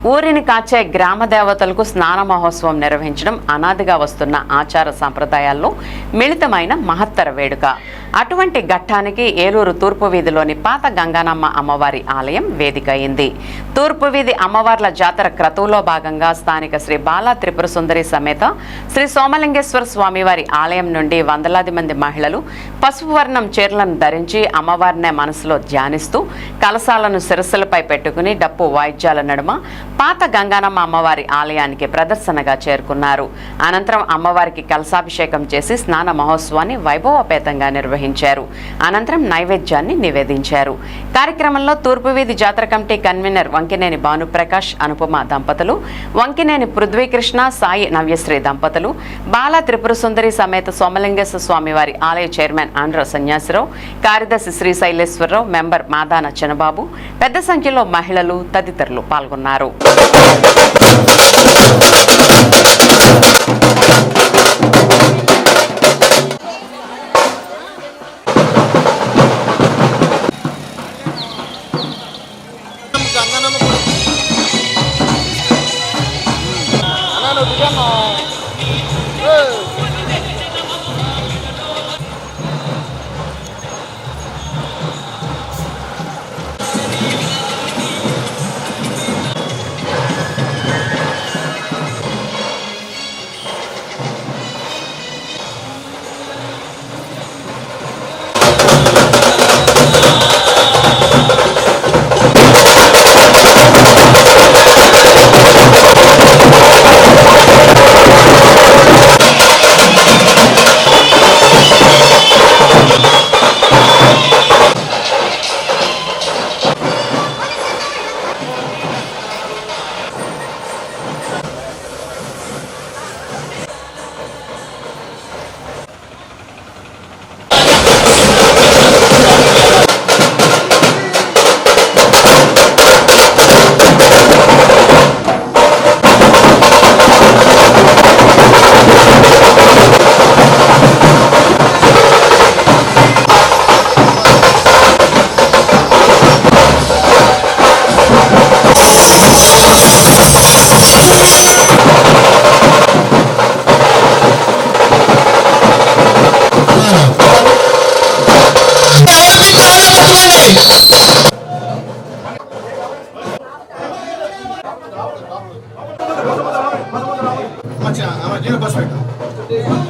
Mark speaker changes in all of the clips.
Speaker 1: ఊరిని కాచే గ్రామ దేవతలకు స్నాన మహోత్సవం నిర్వహించడం అనాదిగా వస్తున్న ఆచార సాంప్రదాయాల్లో మిళితమైన మహత్తర వేడుక. అటువంటి ఘట్టానికి ఏలూరు తూర్పు వీధిలోని పాత గంగానమ్మ అమ్మవారి ఆలయం వేదిక అయింది తూర్పు వీధి అమ్మవార్ల జాతర క్రతువులో భాగంగా స్థానిక శ్రీ బాలా త్రిపుర సుందరి సమేత శ్రీ సోమలింగేశ్వర స్వామివారి ఆలయం నుండి వందలాది మంది మహిళలు పసుపు వర్ణం చీరలను ధరించి అమ్మవారినే మనసులో ధ్యానిస్తూ కలశాలను శిరస్సులపై పెట్టుకుని డప్పు వాయిద్యాల నడుమ పాత గంగానమ్మ అమ్మవారి ఆలయానికి ప్రదర్శనగా చేరుకున్నారు. అనంతరం అమ్మవారికి కలశాభిషేకం చేసి స్నాన మహోత్సవాన్ని వైభవపేతంగా నిర్వహించారు. అనంతరం నైవేద్యాన్ని నివేదించారు. కార్యక్రమంలో తూర్పు వీధి జాతర కమిటీ కన్వీనర్ వంకినేని భానుప్రకాష్ అనుపమ దంపతులు వంకినేని పృథ్వీకృష్ణ సాయి నవ్యశ్రీ దంపతులు బాల త్రిపుర సుందరి సమేత సోమలింగేశ్వర స్వామివారి ఆలయ చైర్మన్ ఆంధ్ర సన్యాసిరావు కార్యదర్శి శ్రీ శైలేశ్వరరావు మెంబర్ మాదాన చిన్నబాబు పెద్ద సంఖ్యలో మహిళలు తదితరులు పాల్గొన్నారు.
Speaker 2: Thank you. 你又不睡了。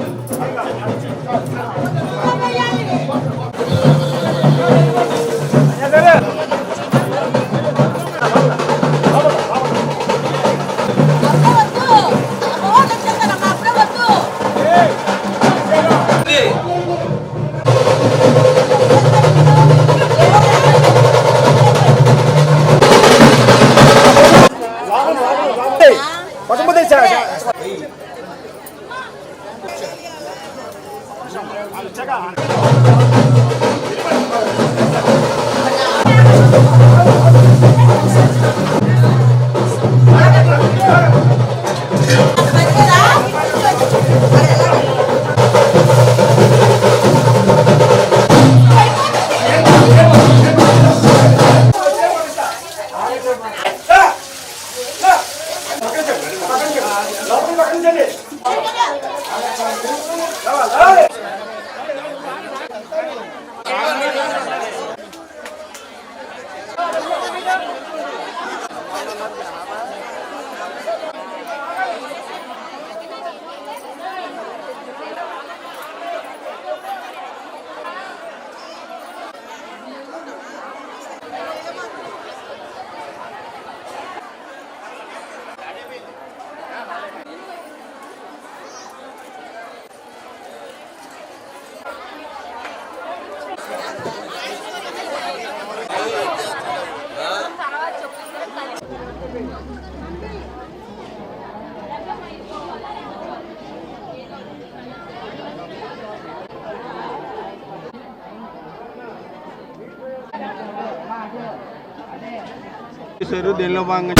Speaker 3: చూశారు దీనిలో భాగంగా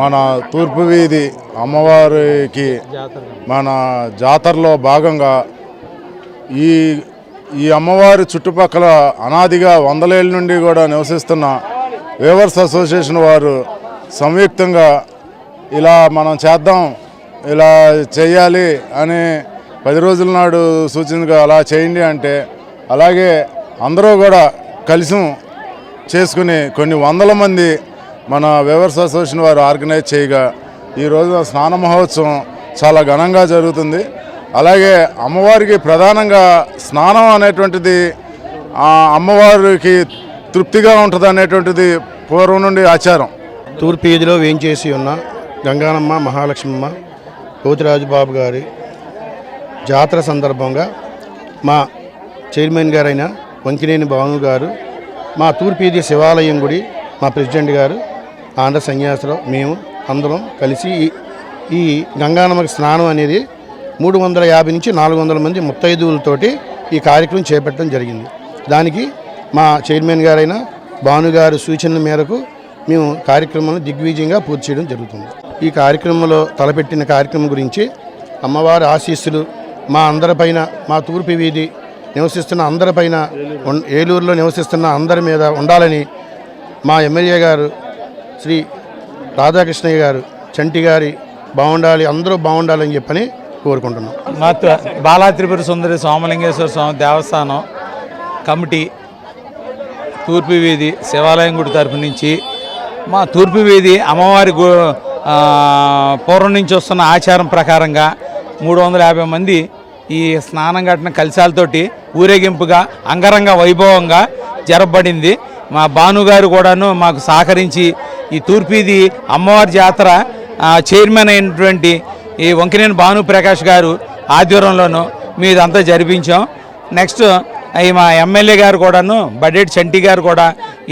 Speaker 3: మన తూర్పు వీధి అమ్మవారికి మన జాతరలో భాగంగా ఈ ఈ అమ్మవారి చుట్టుపక్కల అనాదిగా వందలేళ్ళ నుండి కూడా నివసిస్తున్న వేవర్స్ అసోసియేషన్ వారు సంయుక్తంగా ఇలా మనం చేద్దాం ఇలా చేయాలి అని పది రోజుల నాడు సూచనగా అలా చేయండి అంటే అలాగే అందరూ కూడా కలిసి చేసుకుని కొన్ని వందల మంది మన వేవర్స్ అసోసియేషన్ వారు ఆర్గనైజ్ చేయగా ఈ రోజున స్నాన మహోత్సవం చాలా ఘనంగా జరుగుతుంది. అలాగే అమ్మవారికి ప్రధానంగా స్నానం అనేటువంటిది అమ్మవారికి తృప్తిగా ఉంటుంది అనేటువంటిది పూర్వం నుండి ఆచారం.
Speaker 4: తూర్పు వీధిలో వేయించేసి ఉన్న గంగానమ్మ మహాలక్ష్మమ్మ పోతిరాజు బాబు గారి జాతర సందర్భంగా మా చైర్మన్ గారైన వంకినేని భాను గారు మా తూర్పీది శివాలయం గుడి మా ప్రెసిడెంట్ గారు ఆంధ్ర సన్యాసరావు మేము అందరం కలిసి ఈ- ఈ గంగానమ్మకి స్నానం అనేది మూడు వందల యాభై నుంచి నాలుగు వందల మంది ముత్తైదువులతోటి ఈ కార్యక్రమం చేపట్టడం జరిగింది. దానికి మా చైర్మన్ గారైన భానుగారు సూచనల మేరకు మేము కార్యక్రమాన్ని దిగ్విజయంగా పూర్తి చేయడం జరుగుతుంది. ఈ కార్యక్రమంలో తలపెట్టిన కార్యక్రమం గురించి అమ్మవారి ఆశీస్సులు మా అందరిపైన మా తూర్పు వీధి నివసిస్తున్న అందరిపైన ఏలూరులో నివసిస్తున్న అందరి మీద ఉండాలని మా ఎమ్మెల్యే గారు శ్రీ రాధాకృష్ణయ్య గారు చంటి గారి బాగుండాలి అందరూ బాగుండాలని చెప్పని కోరుకుంటున్నాం.
Speaker 5: మా త- బాలా త్రిపుర సుందరి సోమలింగేశ్వర స్వామి దేవస్థానం కమిటీ తూర్పు వీధి శివాలయం గుడి తరపు నుంచి మా తూర్పు వీధి అమ్మవారి గు పూర్వం నుంచి వస్తున్న ఆచారం ప్రకారంగా మూడు వందల యాభై మంది ఈ స్నానం కట్టిన కలశాలతోటి ఊరేగింపుగా అంగరంగ వైభవంగా జరపబడింది. మా భానుగారు కూడాను మాకు సహకరించి ఈ తూర్పిది అమ్మవారి జాతర చైర్మన్ అయినటువంటి ఈ వంకినేని భాను ప్రకాష్ గారు ఆధ్వర్యంలోనూ మీదంతా జరిపించాం. నెక్స్ట్ ఈ మా ఎమ్మెల్యే గారు కూడాను బడ్జెట్ చంటి గారు కూడా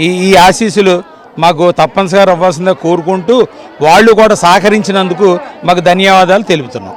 Speaker 5: ఈ ఈ ఆశీస్సులు మాకు తప్పనిసరిగా ఇవ్వాల్సిందే కోరుకుంటూ వాళ్ళు కూడా సహకరించినందుకు మాకు ధన్యవాదాలు తెలుపుతున్నాం.